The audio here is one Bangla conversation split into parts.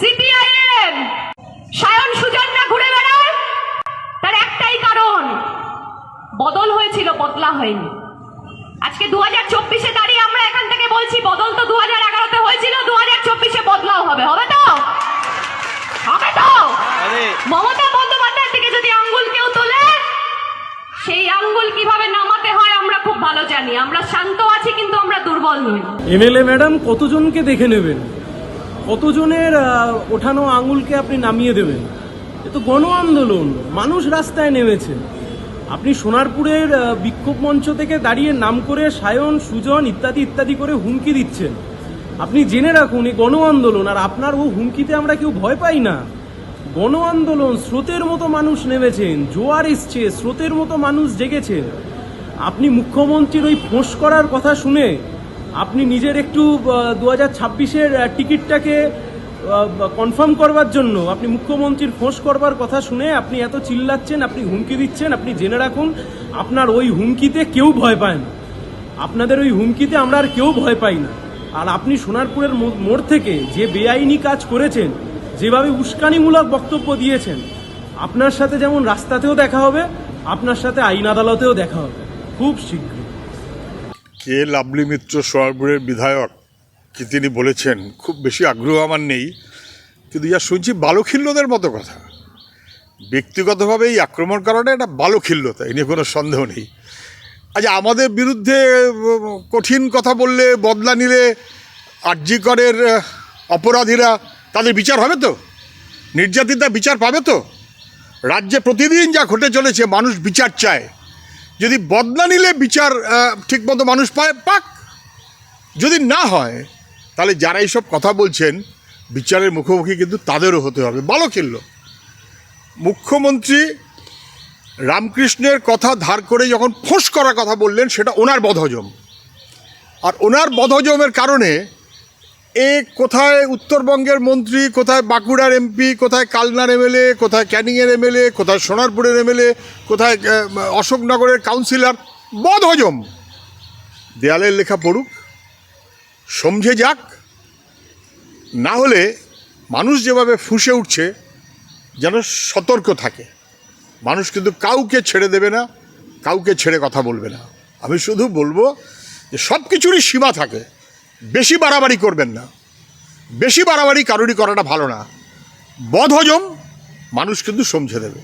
সিপিআইএম। সায়ন সুজন না ঘুরে বেড়ায়। তার একটাই কারণ বদল হয়েছিল বদলা হয়নি। আজকে দু হাজার চব্বিশে দাঁড়িয়ে আমরা এখান থেকে বলছি বদল তো দু হাজার এগারোতে হয়েছিল দু হাজার চব্বিশে বদলাও হবে। হবে তো? হবে তো? মমতা বন্দ্যোপাধ্যায়ের দিকে যদি আঙ্গুল কেউ তোলে সেই আঙ্গুল কীভাবে নামাতে হয় আমরা খুব ভালো জানি। আমরা শান্ত আছি কিন্তু আমরা দুর্বল নই। এমএলএ ম্যাডাম কতজনকে দেখে নেবেন? কতজনের ওঠানো আঙুলকে আপনি নামিয়ে দেবেন? এ তো গণ আন্দোলন, মানুষ রাস্তায় নেমেছে। আপনি সোনারপুরের বিক্ষোভ মঞ্চ থেকে দাঁড়িয়ে নাম করে সায়ন, সুজন ইত্যাদি ইত্যাদি করে হুমকি দিচ্ছেন। আপনি জেনে রাখুন, এই গণ আন্দোলন, আর আপনার ও হুমকিতে আমরা কেউ ভয় পাই না। গণ আন্দোলন, স্রোতের মতো মানুষ নেমেছেন, জোয়ার এসছে, স্রোতের মতো মানুষ জেগেছেন। আপনি মুখ্যমন্ত্রীর ওই ফোঁস করার কথা শুনে আপনি নিজের একটু দু হাজার ছাব্বিশের টিকিটটাকে কনফার্ম করবার জন্য, আপনি মুখ্যমন্ত্রীর ফোঁস করবার কথা শুনে আপনি এত চিল্লাচ্ছেন, আপনি হুমকি দিচ্ছেন, আপনি জেনে রাখুন, আপনার ওই হুমকিতে কেউ ভয় পায় না। আপনাদের ওই হুমকিতে আমরা আর কেউ ভয় পাই না। আর আপনি সোনারপুরের মোড় থেকে যে বেআইনি কাজ করেছেন, যেভাবে উস্কানিমূলক বক্তব্য দিয়েছেন, আপনার সাথে যেমন রাস্তাতেও দেখা হবে, আপনার সাথে আইন আদালতেও দেখা হবে। খুব শীঘ্র। কে লাভলি মিত্র সোনারপুরের বিধায়ক? কি তিনি বলেছেন? খুব বেশি আগ্রহ আমার নেই। কিন্তু যা শুনছি বালখিল্যদের মতো কথা। ব্যক্তিগতভাবে এই আক্রমণ কারণে এটা বালখিল্যতা এ নিয়ে কোনো সন্দেহ নেই। আচ্ছা আমাদের বিরুদ্ধে কঠিন কথা বললে, বদলা নিলে আর্যিকরের অপরাধীরা তাদের বিচার হবে তো? নির্যাতিতা বিচার পাবে তো? রাজ্যে প্রতিদিন যা ঘটে চলেছে, মানুষ বিচার চায়। যদি বদলা নিলে বিচার ঠিকমতো মানুষ পায়, পাক। যদি না হয়, তাহলে যারা এইসব কথা বলছেন, বিচারের মুখোমুখি কিন্তু তাদেরও হতে হবে। ভালো খেললো মুখ্যমন্ত্রী রামকৃষ্ণের কথা ধার করে যখন ফোঁস করার কথা বললেন, সেটা ওনার বদহজম। আর ওনার বদহজমের কারণে এ কোথায় উত্তরবঙ্গের মন্ত্রী, কোথায় বাঁকুড়ার এমপি, কোথায় কালনার এমএলএ, কোথায় ক্যানিংয়ের এমএলএ, কোথায় সোনারপুরের এমএলএ, কোথায় অশোকনগরের কাউন্সিলর বদ হজম দেয়ালের লেখা পড়ুক, সমঝে যাক। না হলে মানুষ যেভাবে ফুঁসে উঠছে, যেন সতর্ক থাকে। মানুষ কিন্তু কাউকে ছেড়ে দেবে না, কাউকে ছেড়ে কথা বলবে না। আমি শুধু বলব যে সব কিছুরই সীমা থাকে। বেশি বাড়াবাড়ি করবেন না। বেশি বাড়াবাড়ি কারোরই করাটা ভালো না। বদহজম মানুষ কিন্তু সমঝে দেবে।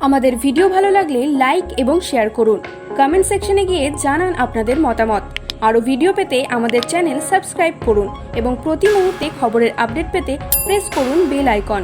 আমাদের ভিডিও ভালো লাগলে লাইক এবং শেয়ার করুন। কমেন্ট সেকশনে গিয়ে জানান আপনাদের মতামত। আরও ভিডিও পেতে আমাদের চ্যানেল সাবস্ক্রাইব করুন এবং প্রতি মুহূর্তে খবরের আপডেট পেতে প্রেস করুন বেল আইকন।